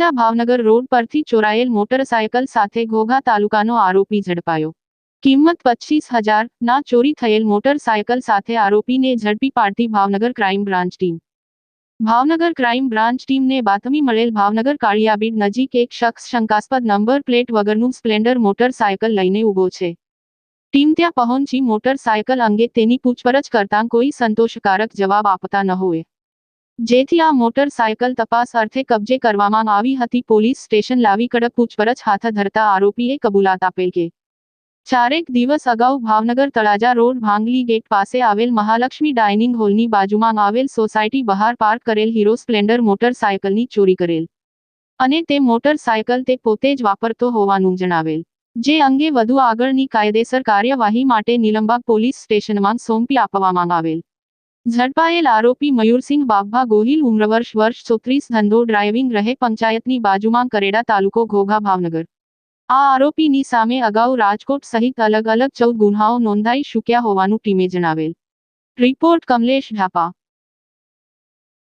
ટીમત્યા Bhavnagar road પરથી ચોરાયેલ motorcycle સાથે ઘોઘા તાલુકાનો આરોપી ઝડપાયો. કિંમત પચીસ હજાર ના ચોરી થયેલ મોટરસાયકલ સાથે આરોપીને ઝડપી પાડતી Bhavnagar crime branch team. Bhavnagar crime branch ટીમને બાતમી મળેલ ભાવનગર કાળિયાબીડ નજીક એક શખ્સ શંકાસ્પદ નંબર પ્લેટ વગરનું સ્પ્લેન્ડર મોટરસાયકલ લઈને ઊભો છે. ટીમ ત્યાં પહોંચી મોટરસાયકલ અંગે તેની પૂછપરછ કરતાં કોઈ સંતોષકારક જવાબ આપતા ન હોય. જેથી આ મોટરસાયકલ તપાસ અર્થે કબજે કરવામાં આવી હતી. પોલીસ સ્ટેશન લાવી કડક પૂછપરછ હાથ ધરતા આરોપીએ કબૂલાત આપેલ કે ચારેક દિવસ અગાઉ ભાવનગર તળાજા રોડ ભાંગલી ગેટ પાસે આવેલ મહાલક્ષ્મી ડાઇનિંગ હોલની બાજુમાં આવેલ સોસાયટી બહાર પાર્ક કરેલ હીરો સ્પ્લેન્ડર મોટરસાયકલની ચોરી કરેલ અને તે મોટરસાયકલ તે પોતે જ વાપરતો હોવાનું જણાવેલ. જે અંગે વધુ આગળની કાયદેસર કાર્યવાહી માટે નિલંબા પોલીસ સ્ટેશનમાં સોંપી આપવામાં આવેલ. ઝડપાયેલ આરોપી મયુરસિંહ બાબભા ગોહિલ ઉમ્ર વર્ષ વર્ષ ચોત્રીસ, ધંધો, ડ્રાઇવિંગ રહે પંચાયતની બાજુમાં કરેડા તાલુકો ઘોઘા ભાવનગર. આ આરોપીની સામે અગાઉ રાજકોટ સહિત અલગ અલગ ચૌદ ગુન્હાઓ નોંધાઈ ચૂક્યા હોવાનું ટીમે જણાવેલ. રિપોર્ટ કમલેશ ઢાપા.